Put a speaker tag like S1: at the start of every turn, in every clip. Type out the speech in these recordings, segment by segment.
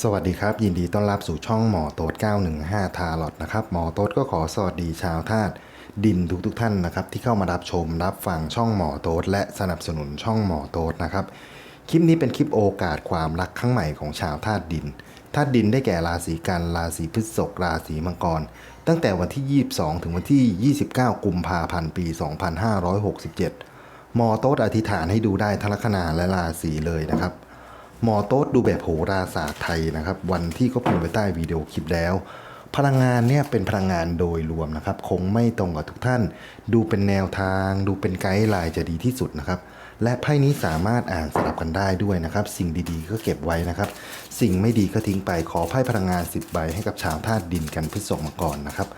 S1: สวัสดีครับ ยินดีต้อนรับสู่ช่องหมอโต๊ด915 ทาร์ลอตนะครับหมอโต๊ดก็ขอสวัสดีชาวธาตุดินทุกทุกๆท่านนะครับ ที่เข้ามารับชมรับฟังช่องหมอโต๊ดและสนับสนุนช่องหมอโต๊ดนะครับ คลิปนี้เป็นคลิปโอกาสความรักครั้งใหม่ของชาวธาตุดินธาตุดินได้แก่ราศีกันราศีพฤษภราศีมังกร ตั้งแต่วันที่ 22 ถึงวันที่ 29 กุมภาพันธ์ปี 2567 หมอโต๊ดอธิษฐานให้ดูได้ทั้งลัคนาและราศีเลยนะครับ หมอโต๊ดดูแบบโหราศาสตร์ไทยนะครับ วันที่ก็พิมพ์ไว้ใต้วิดีโอคลิปแล้ว พลังงานเนี่ยเป็นพลังงานโดยรวมนะครับ คงไม่ตรงกับทุกท่าน ดูเป็นแนวทาง ดูเป็นไกด์ไลน์จะดีที่สุดนะครับ และไพ่นี้สามารถอ่านสลับกันได้ด้วยนะครับ สิ่งดีๆก็เก็บไว้นะครับ สิ่งไม่ดีก็ทิ้งไปขอไพ่พลังงาน 10 ใบให้กับชาวธาตุดินกันพฤษภมก่อนนะครับ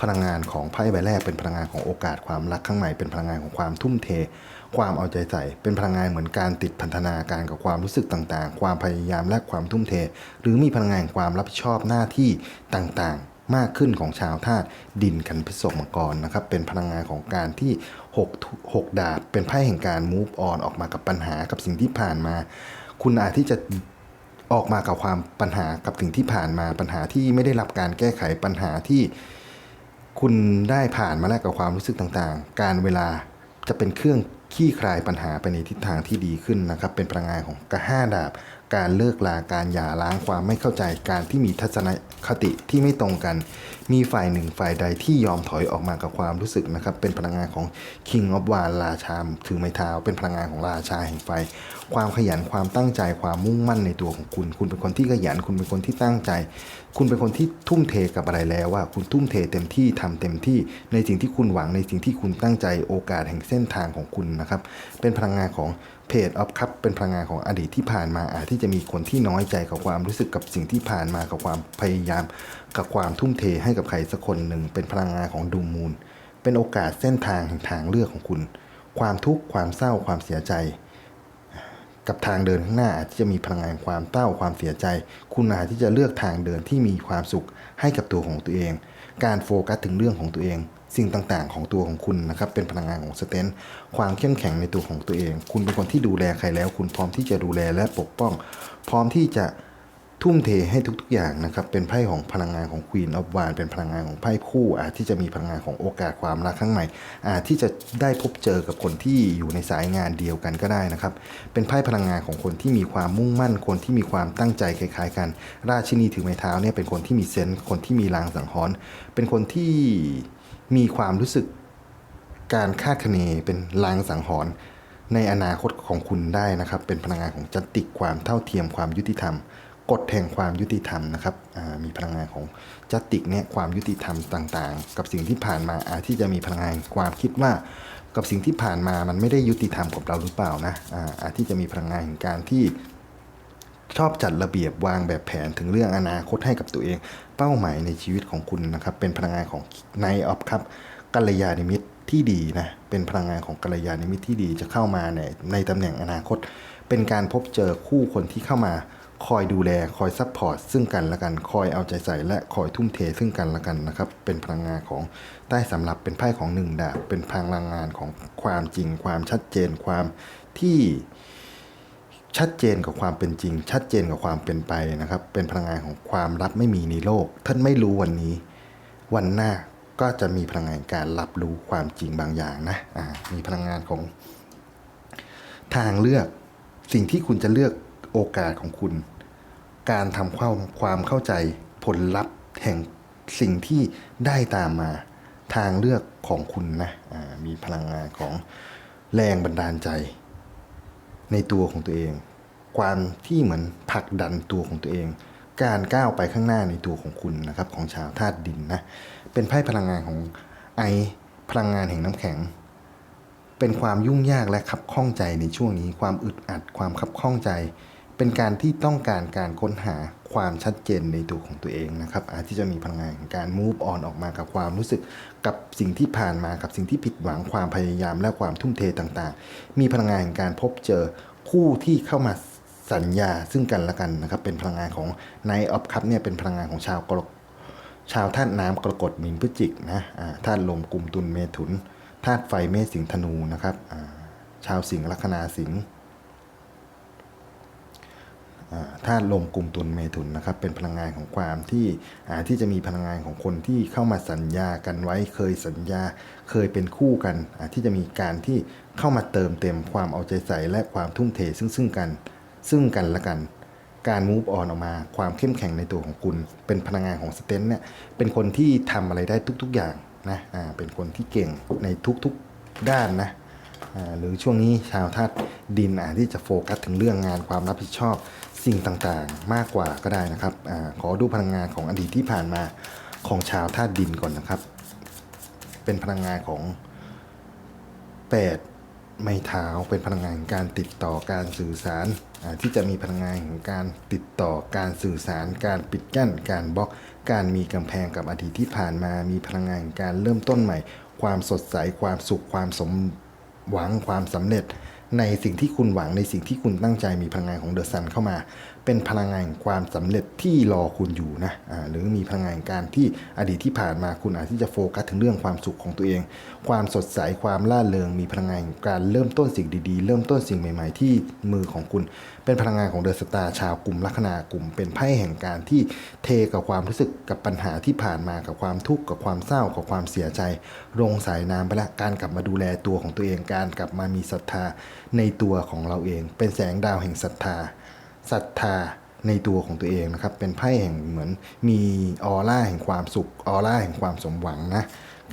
S1: พลังงานของไพ่ใบแรกเป็นพลังงานของโอกาสความรักข้างในเป็นพลังงานของความทุ่มเท ความเอาใจใส่ เป็นพลังงานเหมือนการติดพันธนาการกับความรู้สึกต่างๆ ความพยายามและความทุ่มเท หรือมีพลังงานความรับผิดชอบหน้าที่ต่างๆ มากขึ้นของชาวธาตุดินกันพฤษภมังกรนะครับเป็นพลังงานของการที่6 6ดาบเป็นไพ่แห่งการ move on ออกมากับปัญหากับสิ่งที่ผ่านมา คุณอาจที่จะออกมากับความปัญหากับสิ่งที่ผ่านมาปัญหาที่ไม่ได้รับการแก้ไขปัญหาที่ คุณได้ผ่านมาแล้วกับความรู้สึกต่างๆ การเวลาจะเป็นเครื่องขี้คลายปัญหาไปในทิศทางที่ดีขึ้นนะครับ เป็นพลังงานของกระห้าดาบ การเลิกลาการหย่าร้างความไม่เข้าใจการที่มีทัศนคติที่ไม่ตรงกัน มีฝ่ายหนึ่งฝ่ายใดที่ยอมถอยออกมากับความรู้สึกนะครับ เป็นพลังงานของ King of w a n ราชาถือไม้เท้า เป็นพลังงานของราชาแห่งไฟ ความขยันความตั้งใจความมุ่งมั่นในตัวของคุณ คุณเป็นคนที่ขยันคุณเป็นคนที่ตั้งใจ คุณเป็นคนที่ทุ่มเทกับอะไรแล้วว่าคุณทุ่มเทเต็มที่ทำเต็มที่ในสิ่งที่คุณหวังในสิ่งที่คุณตั้งใจโอกาสแห่งเส้นทางของคุณนะครับ เป็นพลังงานของเพจออฟคัพเป็นพลังงานของอดีตที่ผ่านมาอาจที่จะมีคนที่น้อยใจกับความรู้สึกกับสิ่งที่ผ่านมากับความพยายาม กับความทุ่มเทให้กับใครสักคนหนึ่งเป็นพลังงานของดูมูล เป็นโอกาสเส้นทางแห่งทางเลือกของคุณ ความทุกข์ความเศร้าความเสียใจ กับทางเดินข้างหน้าอาจจะมีพลังงานความเต้าความเสียใจ คุณอาจที่จะเลือกทางเดินที่มีความสุขให้กับตัวของตัวเอง การโฟกัสถึงเรื่องของตัวเอง สิ่งต่างๆ ของตัวของคุณนะครับเป็นพลังงานของสเตนความเข้มแข็งในตัวของตัวเอง คุณเป็นคนที่ดูแลใครแล้ว คุณพร้อมที่จะดูแลและปกป้อง พร้อมที่จะ ทุ่มเทให้ทุกๆอย่างนะครับ เป็นไพ่ของพลังงานของ Queen of w a n เป็นพลังงานของไพ่คู่อาจที่จะมีพลังงานของโอกาสความรักข้างในอาจที่จะได้พบเจอกับคนที่อยู่ในสายงานเดียวกันก็ได้นะครับ เป็นไพ่พลังงานของคนที่มีความมุ่งมั่น คนที่มีความตั้งใจคล้ายๆ กัน ราชินีถือไม้เท้าเนี่ยเป็นคนที่มีเซนส์คนที่มีลางสังหรณ์เป็นคนที่มีความรู้สึกการคาดคะเนเป็นลางสังหรณ์ในอนาคตของคุณได้นะครับ เป็นพลังงานของจัตติกความเท่าเทียมความยุติธรรม กฎแห่งความยุติธรรมนะครับมีพลังงานของจัตติกเนี่ยความยุติธรรมต่างๆ กับสิ่งที่ผ่านมาอาจที่จะมีพลังงานความคิดว่ากับสิ่งที่ผ่านมามันไม่ได้ยุติธรรมกับเราหรือเปล่านะอาจที่จะมีพลังงานแห่งการที่ชอบจัดระเบียบวางแบบแผนถึงเรื่องอนาคตให้กับตัวเอง เป้าหมายในชีวิตของคุณนะครับ เป็นพลังงานของไนออฟครับกัลยาณมิตรที่ดีนะเป็นพลังงานของกัลยาณมิตรที่ดีจะเข้ามาในในตำแหน่งอนาคต เป็นการพบเจอคู่คนที่เข้ามา คอยดูแลคอยซัพพอร์ตซึ่งกันและกันคอยเอาใจใส่และคอยทุ่มเทซึ่งกันและกันนะครับ เป็นพลังงานของใต้สำรับเป็นไพ่ของหนึ่งดาบเป็นพลังงานของความจริง ความชัดเจนความที่ชัดเจนกับความเป็นจริง ชัดเจนกับความเป็นไปนะครับ เป็นพลังงานของความลับไม่มีในโลก ท่านไม่รู้วันนี้ วันหน้าก็จะมีพลังงานการรับรู้ความจริงบางอย่างนะอ่ามีพลังงานของ ทางเลือกสิ่งที่คุณจะเลือก โอกาสของคุณ การทำความความเข้าใจผลลัพธ์แห่งสิ่งที่ได้ตามมาทางเลือกของคุณนะมีพลังงานของแรงบันดาลใจ ในตัวของตัวเอง ความที่เหมือนผลักดันตัวของตัวเอง การก้าวไปข้างหน้าในตัวของคุณนะครับ ของชาวธาตุดินนะเป็นไพ่พลังงานของไอพลังงานแห่งน้ำแข็ง เป็นความยุ่งยากและขับข้องใจในช่วงนี้ ความอึดอัดความขับข้องใจ เป็นการที่ต้องการการค้นหาความชัดเจนในตัวของตัวเองนะครับ อาจที่จะมีพลังงานของการ move on ออกมากับความรู้สึกกับสิ่งที่ผ่านมากับสิ่งที่ผิดหวังความพยายามและความทุ่มเทต่างๆ มีพลังงานแห่งการพบเจอคู่ที่เข้ามาสัญญาซึ่งกันและกันนะครับ เป็นพลังงานของ Night of Cup เนี่ยเป็นพลังงานของชาวกรกชาวธาตุน้ำกรกฎมีนพฤจิกนะอ่าธาตุลมกลุ่มตุลเมถุนธาตุไฟเมษสิงธนูนะครับอ่าชาวสิงห์ลัคนาสิงห์ ธาตุลมกลุ่มตุลเมถุนนะครับเป็นพลังงานของความที่ที่จะมีพลังงานของคนที่เข้ามาสัญญากันไว้เคยสัญญาเคยเป็นคู่กันที่จะมีการที่เข้ามาเติมเต็มความเอาใจใส่และความทุ่มเทซึ่งซึ่งกัน ซึ่งกันและกัน การมูฟออนออกมาความเข้มแข็งในตัวของคุณ เป็นพลังงานของสเตนเนี่ยเป็นคนที่ทำอะไรได้ทุก ๆอย่างนะอ่าเป็นคนที่เก่งในทุกๆด้านนะหรือช่วงนี้ชาวธาตุดินอาจที่จะโฟกัสถึงเรื่องงานความรับผิดชอบ สิ่งต่างๆ มากกว่าก็ได้นะครับอขอดูพลังงานของอดีตที่ผ่านมาของชาวธาตุดินก่อนนะครับ เป็นพลังงานของ8ไม้เท้าเป็นพลังงานการติดต่อการสื่อสารที่จะมีพลังงานของการติดต่อการสื่อสาร การปิดกั้น การบล็อก การมีกำแพงกับอดีตที่ผ่านมา มีพลังงานการเริ่มต้นใหม่ ความสดใสความสุขความสมหวังความสำเร็จ ในสิ่งที่คุณหวังในสิ่งที่คุณตั้งใจมีพลังงานของเดอะซันเข้ามา เป็นพลังงานความสำเร็จที่รอคุณอยู่นะอ่าหรือมีพลังงานการที่อดีตที่ผ่านมาคุณอาจที่จะโฟกัสถึงเรื่องความสุขของตัวเอง ความสดใสความล่าเริง มีพลังงานการเริ่มต้นสิ่งดีๆ เริ่มต้นสิ่งใหม่ ๆ ที่มือของคุณ เป็นพลังงานของเดอะสตาร์ชาวกลุ่มลัคนากลุ่ม เป็นไพ่แห่งการที่เทกับความรู้สึกกับปัญหาที่ผ่านมากับความทุกข์กับความเศร้ากับความเสียใจลงสายน้ำไปละการกลับมาดูแลตัวของตัวเองการกลับมามีศรัทธา ในตัวของเราเอง เป็นแสงดาวแห่งศรัทธาศรัทธาในตัวของตัวเองนะครับ เป็นไพ่แห่งเหมือนมีออร่าแห่งความสุขออร่าแห่งความสมหวังนะ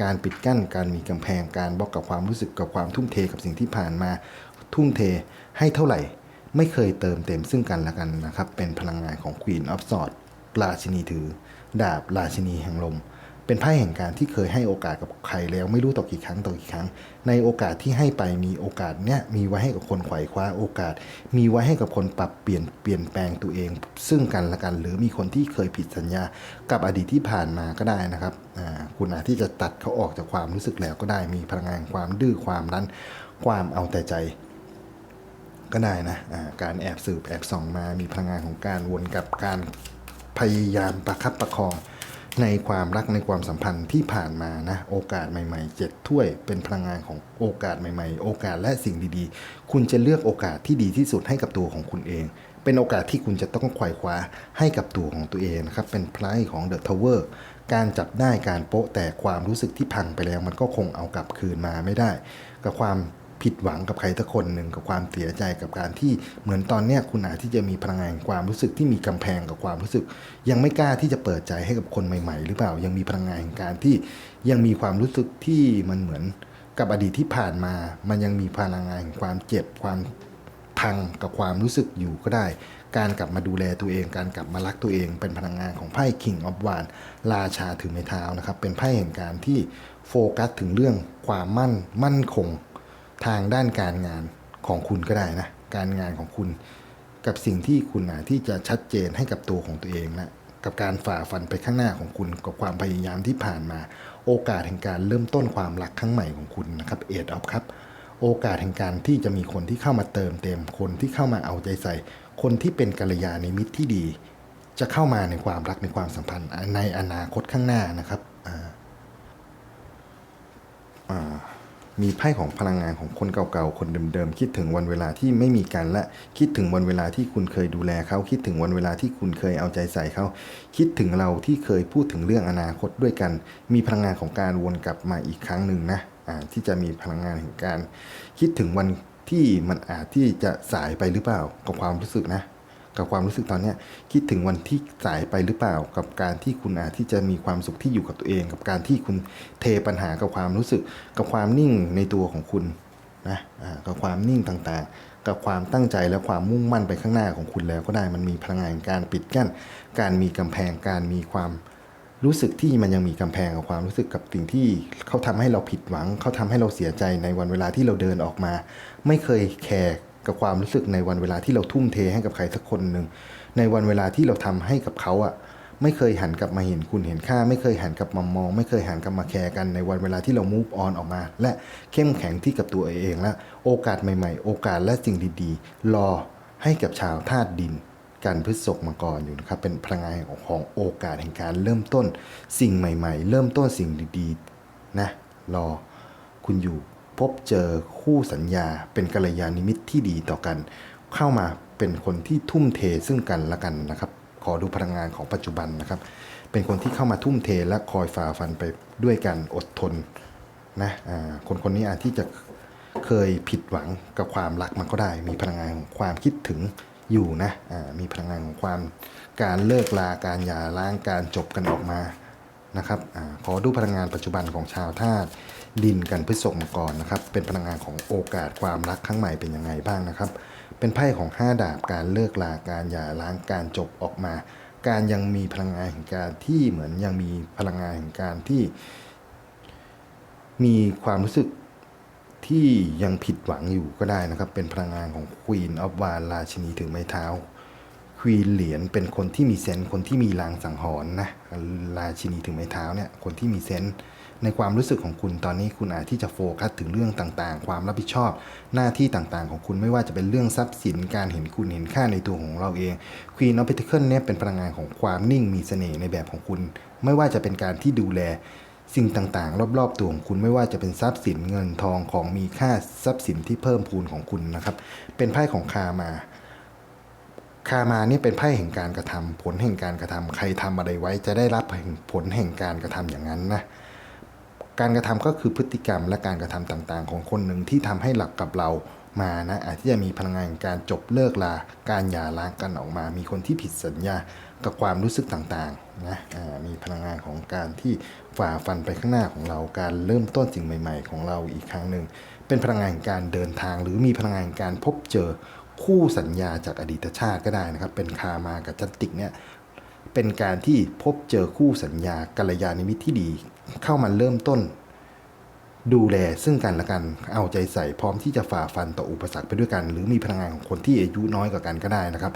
S1: การปิดกั้นการมีกำแพงการบล็อกกับความรู้สึกกับความทุ่มเทกับสิ่งที่ผ่านมา ทุ่มเทให้เท่าไหร่ ไม่เคยเติมเต็มซึ่งกันและกันนะครับ เป็นพลังงานของ Queen of Swords ราชินีถือ ดาบราชินีแห่งลม เป็นไพ่แห่งการที่เคยให้โอกาสกับใครแล้วไม่รู้ต่อกี่ครั้งต่อกี่ครั้ง ในโอกาสที่ให้ไปมีโอกาสเนี้ยมีไว้ให้กับคนไขว่คว้าโอกาส มีไว้ให้กับคนปรับเปลี่ยนเปลี่ยนแปลงตัวเอง ซึ่งกันและกัน หรือมีคนที่เคยผิดสัญญากับอดีตที่ผ่านมาก็ได้นะครับคุณอาจที่จะตัดเขาออกจากความรู้สึกแล้วก็ได้มีพลังงานความดื้อความรั้น ความเอาแต่ใจก็ได้นะอ่าการแอบสืบแอบส่องมามีพลังงานของการวนกับการพยายามประคับประคอง ในความรักในความสัมพันธ์ที่ผ่านมานะโอกาสใหม่ๆเจ็ดถ้วย เป็นพลังงานของโอกาสใหม่ๆ โอกาสและสิ่งดีๆ คุณจะเลือกโอกาสที่ดีที่สุดให้กับตัวของคุณเอง เป็นโอกาสที่คุณจะต้องไขว่คว้าให้กับตัวของตัวเองนะครับเป็นไพ่ของ The Tower การจับได้การโป๊ะแต่ความรู้สึกที่พังไปแล้ว มันก็คงเอากลับคืนมาไม่ได้ กับความ ผิดหวังกับใครสักคนหนึ่งกับความเสียใจกับการที่เหมือนตอนเนี้ยคุณอาจที่จะมีพลังงานความรู้สึกที่มีกำแพงกับความรู้สึก ยังไม่กล้าที่จะเปิดใจให้กับคนใหม่ ๆ หรือเปล่ายังมีพลังงานแห่งการที่ยังมีความรู้สึกที่มันเหมือนกับอดีตที่ผ่านมา มันยังมีพลังงานแห่งความเจ็บความพังกับความรู้สึกอยู่ก็ได้ การกลับมาดูแลตัวเอง การกลับมารักตัวเอง เป็นพลังงานของไพ่ King of w a n d ราชาถือไม้เท้านะครับ เป็นไพ่แห่งการที่โฟกัสถึงเรื่องความมั่นมั่นคง ทางด้านการงานของคุณก็ได้นะ การงานของคุณกับสิ่งที่คุณอาที่จะชัดเจนให้กับตัวของตัวเองนะกับการฝ่าฟันไปข้างหน้าของคุณกับความพยายามที่ผ่านมา โอกาสแห่งการเริ่มต้นความรักครั้งใหม่ของคุณนะครับเอ็ดออฟครับ โอกาสแห่งการที่จะมีคนที่เข้ามาเติมเต็มคนที่เข้ามาเอาใจใส่ คนที่เป็นกัลยาณมิตรที่ดี จะเข้ามาในความรักในความสัมพันธ์ในอนาคตข้างหน้านะครับอ่าอ่า มีไพ่ของพลังงานของคนเก่าๆ คนเดิมๆ คิดถึงวันเวลาที่ไม่มีกันและ คิดถึงวันเวลาที่คุณเคยดูแลเขา คิดถึงวันเวลาที่คุณเคยเอาใจใส่เขา คิดถึงเราที่เคยพูดถึงเรื่องอนาคตด้วยกัน มีพลังงานของการวนกลับมาอีกครั้งหนึ่งนะที่จะมีพลังงานแห่งการ คิดถึงวันที่มันอาจที่จะสายไปหรือเปล่ากับความรู้สึกนะ กับความรู้สึกตอนนี้คิดถึงวันที่สายไปหรือเปล่ากับการที่คุณอาจที่จะมีความสุขที่อยู่กับตัวเอง กับการที่คุณเทปัญหากับความรู้สึก กับความนิ่งในตัวของคุณนะกับความนิ่งต่างๆ กับความตั้งใจและความมุ่งมั่นไปข้างหน้าของคุณแล้วก็ได้มันมีพลังงานการปิดกั้น การมีกำแพงการมีความรู้สึกที่มันยังมีกำแพงกับความรู้สึกกับสิ่งที่เขาทำให้เราผิดหวัง เขาทำให้เราเสียใจในวันเวลาที่เราเดินออกมา ไม่เคยแคร์ กับความรู้สึกในวันเวลาที่เราทุ่มเทให้กับใครสักคนหนึ่งในวันเวลาที่เราทำให้กับเขาอะไม่เคยหันกลับมาเห็นคุณเห็นค่า ไม่เคยหันกลับมามอง ไม่เคยหันกลับมาแคร์กันในวันเวลาที่เรา move on ออกมา และเข้มแข็งที่กับตัวเองและโอกาสใหม่ๆ โอกาสและสิ่งดีๆ รอให้กับชาวธาตุดินการพฤษกมาก่อนอยู่นะครับเป็นพลังงานของโอกาสแห่งการเริ่มต้นสิ่งใหม่ ๆ เริ่มต้นสิ่งดีๆนะรอคุณอยู่ พบเจอคู่สัญญาเป็นกัลยาณมิตรที่ดีต่อกัน เข้ามาเป็นคนที่ทุ่มเทซึ่งกันและกันนะครับ ขอดูพลังงานของปัจจุบันนะครับ เป็นคนที่เข้ามาทุ่มเทและคอยฝ่าฟันไปด้วยกันอดทนนะคนคนนี้อาจที่จะเคยผิดหวังกับความรักมันก็ได้ มีพลังงานของความคิดถึงอยู่นะมีพลังงานของความการเลิกลาการหย่าร้างการจบกันออกมานะครับอขอดูพลังงานปัจจุบันของชาวธาตุ ดินกันพฤษภมังกรนะครับ เป็นพลังงานของโอกาสความรักครั้งใหม่เป็นยังไงบ้างนะครับ เป็นไพ่ของห้าดาบการเลิกลาการหย่าร้างการจบออกมา การยังมีพลังงานแห่งการที่เหมือนยังมีพลังงานแห่งการที่ มีความรู้สึกที่ยังผิดหวังอยู่ก็ได้นะครับ เป็นพลังงานของ Queen of w a n ราชินีถือไม้เท้าควีนเหรียญเป็นคนที่มีเซนส์คนที่มีลางสังหรณ์นะราชินีถึงไม้เท้าเนี่ยคนที่มีเซนส์ ในความรู้สึกของคุณตอนนี้คุณอาจที่จะโฟกัสถึงเรื่องต่างๆ ความรับผิดชอบ หน้าที่ต่างๆ ของคุณไม่ว่าจะเป็นเรื่องทรัพย์สินการเห็นคุณเห็นค่าในตัวของเราเองควีนออฟเพ t เคิลเนี่ยเป็นพลังงานของความนิ่งมีเสน่ห์ในแบบของคุณ ไม่ว่าจะเป็นการที่ดูแลสิ่งต่างๆ รอบๆ ตัวของคุณไม่ว่าจะเป็นทรัพย์สินเงินทองของมีค่าทรัพย์สินที่เพิ่มพูนของคุณนะครับ เป็นไพ่ของคามา คามานี่เป็นไพ่แห่งการกระทำผลแห่งการกระทำใครทำอะไรไว้จะได้รับผลแห่งการกระทำอย่างนั้นนะ การกระทำก็คือพฤติกรรมและการกระทำต่างๆ ของคนหนึ่งที่ทำให้หลักกับเรามานะอาจจะมีพลังงานการจบเลิกลาการหย่าร้างกันออกมา มีคนที่ผิดสัญญากับความรู้สึกต่างๆนะอ่ามีพลังงานของการที่ฝ่าฟันไปข้างหน้าของเรา การเริ่มต้นสิ่งใหม่ ๆ ของเราอีกครั้งหนึ่งเป็นพลังงานการเดินทาง หรือมีพลังงานการพบเจอคู่สัญญาจากอดีตชาติก็ได้นะครับ เป็นคามากับจัตติกเนี่ยเป็นการที่พบเจอคู่สัญญากัลยาณมิตรที่ดี เข้ามาเริ่มต้น ดูแลซึ่งกันและกัน เอาใจใส่พร้อมที่จะฝ่าฟันต่ออุปสรรคไปด้วยกัน หรือมีพลังงานของคนที่อายุน้อยกว่ากันก็ได้นะครับ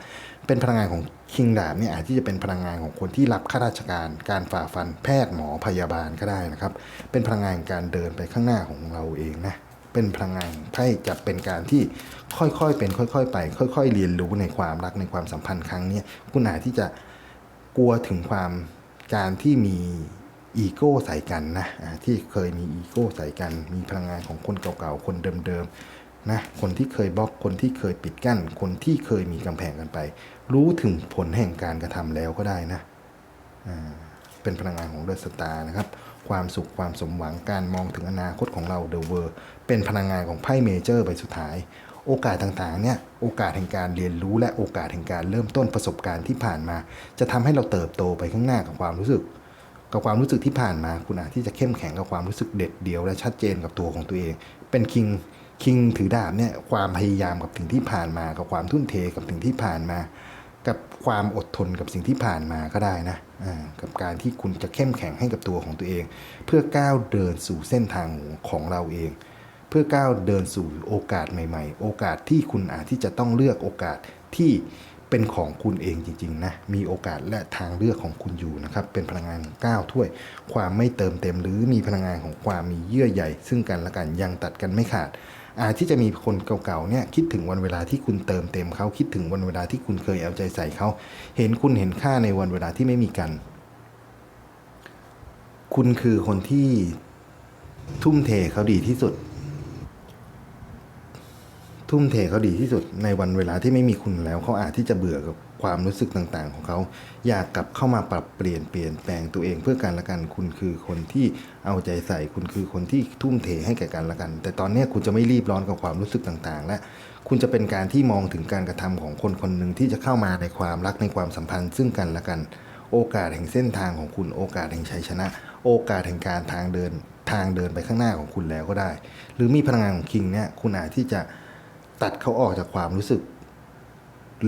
S1: เป็นพลังงานของคิงดาบเนี่ยอาจที่จะเป็นพลังงานของคนที่รับข้าราชการ การฝ่าฟันแพทย์หมอพยาบาลก็ได้นะครับ เป็นพลังงานการเดินไปข้างหน้าของเราเองนะเป็นพลังงานไพ่จะเป็นการที่ค่อยๆเป็นค่อย ๆ ไป ค่อย ๆ เรียนรู้ในความรักในความสัมพันธ์ครั้งนี้คุณอาจที่จะกลัวถึงความการที่มี อีโก้ใส่กันนะที่เคยมีอีโก้ใส่กัน มีพลังงานของคนเก่าๆ คนเดิมๆนะคนที่เคยบล็อกคนที่เคยปิดกั้น คนที่เคยมีกำแพงกันไป รู้ถึงผลแห่งการกระทำแล้วก็ได้นะเป็นพลังงานของเดอะสตาร์นะครับ ความสุขความสมหวังการมองถึงอนาคตของเราเดอะเวอร์เป็นพลังงานของไพ่เมเจอร์ใบสุดท้าย โอกาสต่างๆเนี่ยโอกาสแห่งการเรียนรู้และโอกาสแห่งการเริ่มต้นประสบการณ์ที่ผ่านมา จะทำให้เราเติบโตไปข้างหน้ากับความรู้สึก กับความรู้สึกที่ผ่านมา คุณอาจที่จะเข้มแข็งกับความรู้สึกเด็ดเดี่ยวและชัดเจนกับตัวของตัวเอง เป็นคิงคิงถือดาบเนี่ยความพยายามกับสิ่งที่ผ่านมา กับความทุ่มเทกับสิ่งที่ผ่านมา กับความอดทนกับสิ่งที่ผ่านมาก็ได้นะอ่ากับการที่คุณจะเข้มแข็งให้กับตัวของตัวเอง เพื่อก้าวเดินสู่เส้นทางของเราเอง เพื่อก้าวเดินสู่โอกาสใหม่ ๆ โอกาสที่คุณอาจที่จะต้องเลือกโอกาสที่ เป็นของคุณเองจริงๆนะมีโอกาสและทางเลือกของคุณอยู่นะครับเป็นพลังงานของก้าถ้วย ความไม่เติมเต็มหรือมีพลังงานของความมีเยื่อใยซึ่งกันและกันยังตัดกันไม่ขาดอาจที่จะมีคนเก่าๆเนี่ยคิดถึงวันเวลาที่คุณเติมเต็มเขาคิดถึงวันเวลาที่คุณเคยเอาใจใส่เขาเห็นคุณเห็นค่าในวันเวลาที่ไม่มีกัน คุณคือคนที่ทุ่มเทเขาดีที่สุด ทุ่มเทเขาดีที่สุดในวันเวลาที่ไม่มีคุณแล้วเขาอาจที่จะเบื่อกับความรู้สึกต่างๆ ของเขาอยากกลับเข้ามาปรับเปลี่ยนเปลี่ยนแปลงตัวเองเพื่อกันและกันคุณคือคนที่เอาใจใส่คุณคือคนที่ทุ่มเทให้แก่กันละกัน แต่ตอนนี้คุณจะไม่รีบร้อนกับความรู้สึกต่างๆ และคุณจะเป็นการที่มองถึงการกระทำของคนคนหนึ่งที่จะเข้ามาในความรักในความสัมพันธ์ซึ่งกันและกัน โอกาสแห่งเส้นทางของคุณโอกาสแห่งชัยชนะ โอกาสแห่งการทางเดินทางเดินไปข้างหน้าของคุณแล้วก็ได้ หรือมีพลังงานของคิงเนี่ยคุณอาจที่จะ ตัดเขาออกจากความรู้สึก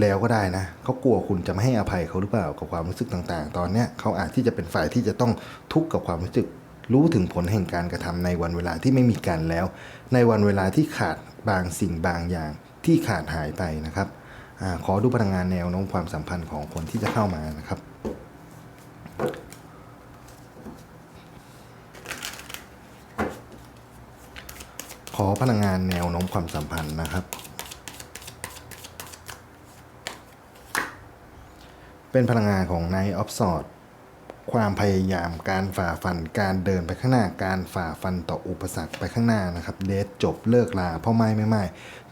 S1: แล้วก็ได้นะเขากลัวคุณจะไม่ให้อภัยเขาหรือเปล่ากับความรู้สึกต่างๆ ตอนเนี้ยเขาอาจที่จะเป็นฝ่ายที่จะต้องทุกข์กับความรู้สึก รู้ถึงผลแห่งการกระทำในวันเวลาที่ไม่มีกันแล้ว ในวันเวลาที่ขาดบางสิ่งบางอย่างที่ขาดหายไปนะครับอขอดูพลังงานแนวโน้มความสัมพันธ์ของคนที่จะเข้ามานะครับขอพลังงานแนวโน้มความสัมพันธ์นะครับ เป็นพลังงานของ Knight of Swords ความพยายามการฝ่าฟันการเดินไปข้างหน้าการฝ่าฟันต่ออุปสรรคไปข้างหน้านะครับเดทจบเลิกลาพ่อไม่ไม่ไม่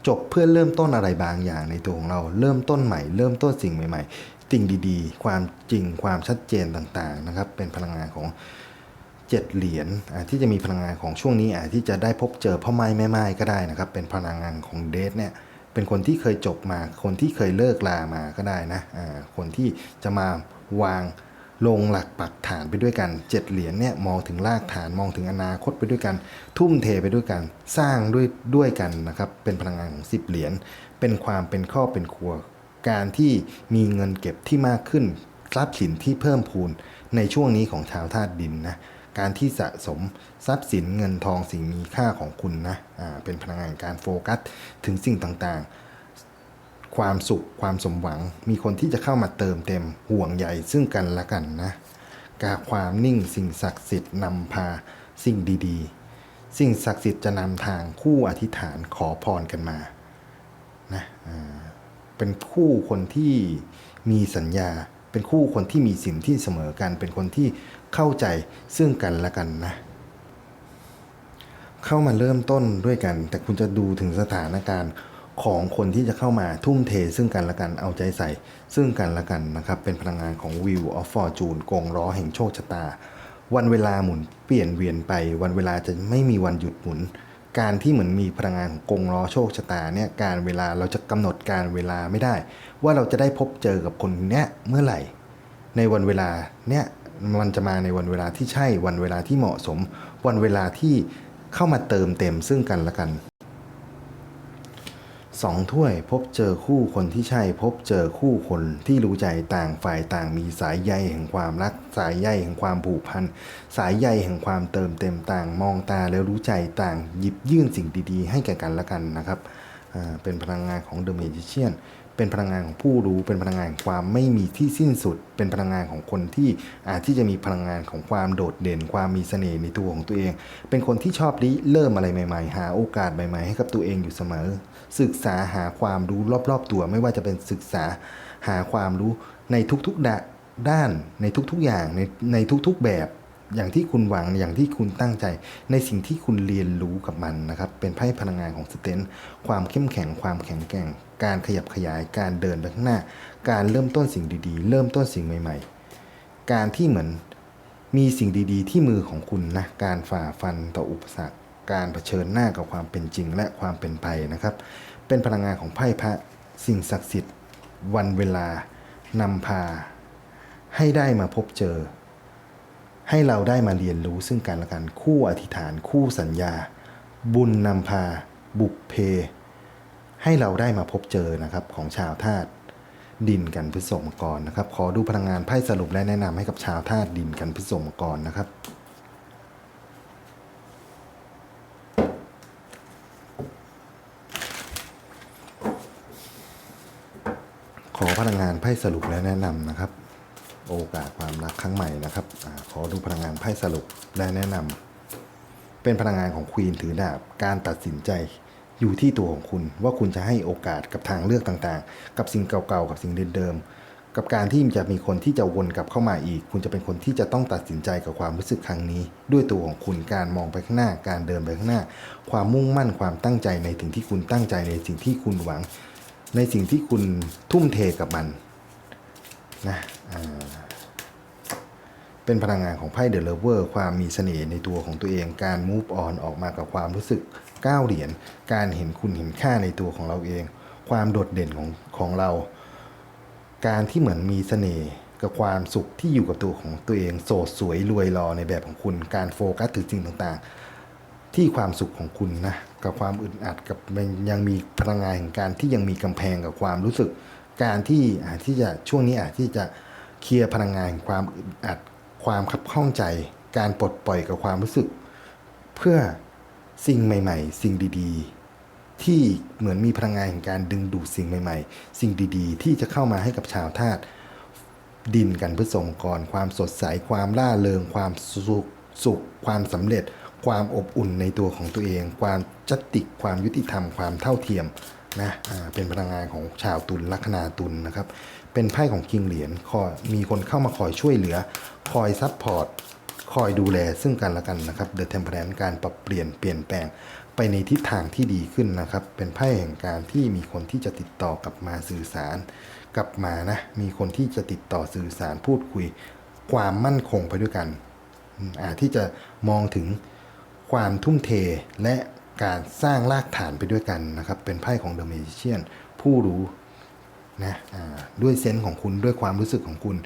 S1: จบเพื่อเริ่มต้นอะไรบางอย่างในตัวของเรา เริ่มต้นใหม่ เริ่มต้นสิ่งใหม่ ๆ สิ่งดีๆ ความจริงความชัดเจนต่างๆนะครับเป็นพลังงานของเจ็ดเหรียญที่จะมีพลังงานของช่วงนี้ที่จะได้พบเจอพ่อไม้แม่ไม้ก็ได้นะครับเป็นพลังงานของเดทเนี่ย เป็นคนที่เคยจบมา คนที่เคยเลิกลามาก็ได้นะอ่าคนที่จะมาวางลงหลักปักฐานไปด้วยกันเจ็ดเหรียญเนี่ยมองถึงรากฐานมองถึงอนาคตไปด้วยกัน ทุ่มเทไปด้วยกัน สร้างด้วยด้วยกันนะครับ เป็นพลังงานของสิบเหรียญเป็นความเป็นครอบเป็นครัว การที่มีเงินเก็บที่มากขึ้นทรัพย์สินที่เพิ่มพูนในช่วงนี้ของชาวธาตุดินนะ การที่สะสมทรัพย์สินเงินทองสิ่งมีค่าของคุณนะอ่าเป็นพลังงานการโฟกัสถึงสิ่งต่างๆ ความสุขความสมหวัง มีคนที่จะเข้ามาเติมเต็มห่วงใยซึ่งกันและกันนะการความนิ่งสิ่งศักดิ์สิทธิ์นำพาสิ่งดีๆ สิ่งศักดิ์สิทธิ์จะนำทางคู่อธิษฐานขอพรกันมานะเป็นคู่คนที่มีสัญญา เป็นคู่คนที่มีสินที่เสมอกัน เป็นคนที่เข้าใจซึ่งกันและกันนะ เข้ามาเริ่มต้นด้วยกัน แต่คุณจะดูถึงสถานการณ์ของคนที่จะเข้ามาทุ่มเทซึ่งกันและกันเอาใจใส่ ซึ่งกันและกันนะครับ เป็นพลังงานของ Wheel of Fortune กงล้อแห่งโชคชะตา วันเวลาหมุนเปลี่ยนเวียนไป วันเวลาจะไม่มีวันหยุดหมุน การที่เหมือนมีพลังงานของกงล้อโชคชะตาเนี่ยการเวลาเราจะกำหนดการเวลาไม่ได้ ว่าเราจะได้พบเจอกับคนเนี้ยเมื่อไหร่ ในวันเวลาเนี่ยมันจะมาในวันเวลาที่ใช่วันเวลาที่เหมาะสม วันเวลาที่เข้ามาเติมเต็มซึ่งกันและกัน สองถ้วยพบเจอคู่คนที่ใช่พบเจอคู่คนที่รู้ใจต่างฝ่ายต่างมีสายใยแห่งความรัก สายใยแห่งความผูกพัน สายใยแห่งความเติมเต็มต่างมองตาแล้วรู้ใจต่างหยิบยื่นสิ่งดีๆ ให้แก่กันและกันนะครับเป็นพลังงานของเดอะเมจิเชียน เป็นพลังงานของผู้รู้ เป็นพลังงานความไม่มีที่สิ้นสุด เป็นพลังงานของคนที่อาจที่จะมีพลังงานของความโดดเด่น ความมีเสน่ห์ในตัวของตัวเอง เป็นคนที่ชอบริเริ่มอะไรใหม่ๆ หาโอกาสใหม่ๆ ให้กับตัวเองอยู่เสมอ ศึกษาหาความรู้รอบๆ ตัว ไม่ว่าจะเป็นศึกษาหาความรู้ในทุกๆด,ด้าน ในทุกๆอย่างในในทุกๆแบบอย่างที่คุณหวังอย่างที่คุณตั้งใจ ในสิ่งที่คุณเรียนรู้กับมันนะครับ เป็นไพ่พลังงานของสเตนความเข้มแข็งความแข็งแกร่ง การขยับขยายการเดินไปข้างหน้า การเริ่มต้นสิ่งดีๆ เริ่มต้นสิ่งใหม่ ๆ การที่เหมือนมีสิ่งดีๆ ที่มือของคุณนะการฝ่าฟันต่ออุปสรรค การเผชิญหน้ากับความเป็นจริงและความเป็นไปนะครับ เป็นพลังงานของไพ่พระสิ่งศักดิ์สิทธิ์ วันเวลานำพา ให้ได้มาพบเจอ ให้เราได้มาเรียนรู้ซึ่งกันและกันคู่อธิษฐานคู่สัญญา บุญนำพา บุกเพ ให้เราได้มาพบเจอนะครับของชาวธาตุดินกันพฤษมกรนะครับ ขอดูพลังงานไพ่สรุปและแนะนำให้กับชาวธาตุดินกันพฤษมกรนะครับ ขอพลังงานไพ่สรุปและแนะนำนะครับ โอกาสความรักครั้งใหม่นะครับอขอดูพลังงานไพ่สรุปและแนะนำเป็นพลังงานของควีนถือดาบการตัดสินใจ อยู่ที่ตัวของคุณ ว่าคุณจะให้โอกาสกับทางเลือกต่างๆ กับสิ่งเก่าๆ กับสิ่งเดิมๆ กับการที่จะมีคนที่จะวนกลับเข้ามาอีก คุณจะเป็นคนที่จะต้องตัดสินใจกับความรู้สึกครั้งนี้ ด้วยตัวของคุณการมองไปข้างหน้า การเดินไปข้างหน้า ความมุ่งมั่นความตั้งใจในสิ่งที่คุณตั้งใจในสิ่งที่คุณหวัง ในสิ่งที่คุณทุ่มเทกับมันนะอ่า เป็นพลังงานของไพ่เดอะเลเวอร์ความมีเสน่ห์ในตัวของตัวเอง การ move on ออกมากับความรู้สึกก้าวเหรียญการเห็นคุณเห็นค่าในตัวของเราเอง ความโดดเด่นของของเรา การที่เหมือนมีเสน่ห์กับความสุขที่อยู่กับตัวของตัวเองโสดสวยรวยรอในแบบของคุณ การโฟกัสถึงสิ่งต่างๆ ที่ความสุขของคุณนะกับความอึดอัดกับยังมีพลังงานแห่งการที่ยังมีกำแพงกับความรู้สึก การที่อาจที่จะช่วงนี้อาจที่จะเคลียร์พลังงานแห่งความอึดอัด ความขับข้องใจ การปลดปล่อยกับความรู้สึก เพื่อสิ่งใหม่ ๆ สิ่งดี ๆ ที่เหมือนมีพลังงานแห่งการดึงดูดสิ่งใหม่ ๆ สิ่งดีๆ ที่จะเข้ามาให้กับชาวธาตุดินกันเพื่อส่งก่อนความสดใส ความล่าเริง ความสุขสุข ความสำเร็จ ความอบอุ่นในตัวของตัวเอง ความจัตติกความยุติธรรม ความเท่าเทียมนะเป็นพลังงานของชาวตุลลัคนาตุลนะครับ เป็นไพ่ของคิงเหรียญคอยมีคนเข้ามาคอยช่วยเหลือ คอยซัพพอร์ตคอยดูแลซึ่งกันและกันนะครับ The Temperance การปรับเปลี่ยนเปลี่ยนแปลงไปในทิศทางที่ดีขึ้นนะครับ เป็นไพ่แห่งการที่มีคนที่จะติดต่อกลับมาสื่อสาร กลับมานะ มีคนที่จะติดต่อสื่อสารพูดคุย ความมั่นคงไปด้วยกันอืมอาจที่จะมองถึงความทุ่มเทและการสร้างรากฐานไปด้วยกันนะครับ เป็นไพ่ของ The Magician ผู้รู้ นะด้วยเซนส์ของคุณด้วยความรู้สึกของคุณ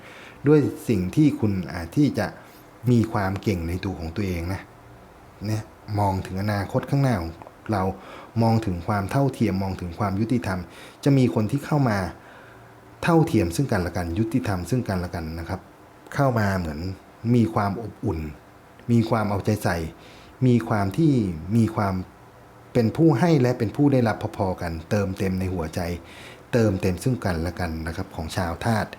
S1: ด้วยสิ่งที่คุณอาจที่จะมีความเก่งในตัวของตัวเองนะเนี่ยมองถึงอนาคตข้างหน้าของเรามองถึงความเท่าเทียมมองถึงความยุติธรรม จะมีคนที่เข้ามาเท่าเทียมซึ่งกันและกันยุติธรรมซึ่งกันและกันนะครับ เข้ามาเหมือนมีความอบอุ่น มีความเอาใจใส่ มีความที่มีความเป็นผู้ให้และเป็นผู้ได้รับพอๆกัน เติมเต็มในหัวใจ เติมเต็มซึ่งกันและกันนะครับของชาวธาตุ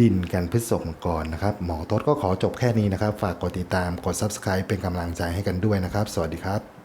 S1: ดินกันพฤษภกรนะครับ หมอโต๊ดก็ขอจบแค่นี้นะครับ ฝากกดติดตามกด Subscribe เป็นกำลังใจให้กันด้วยนะครับ สวัสดีครับ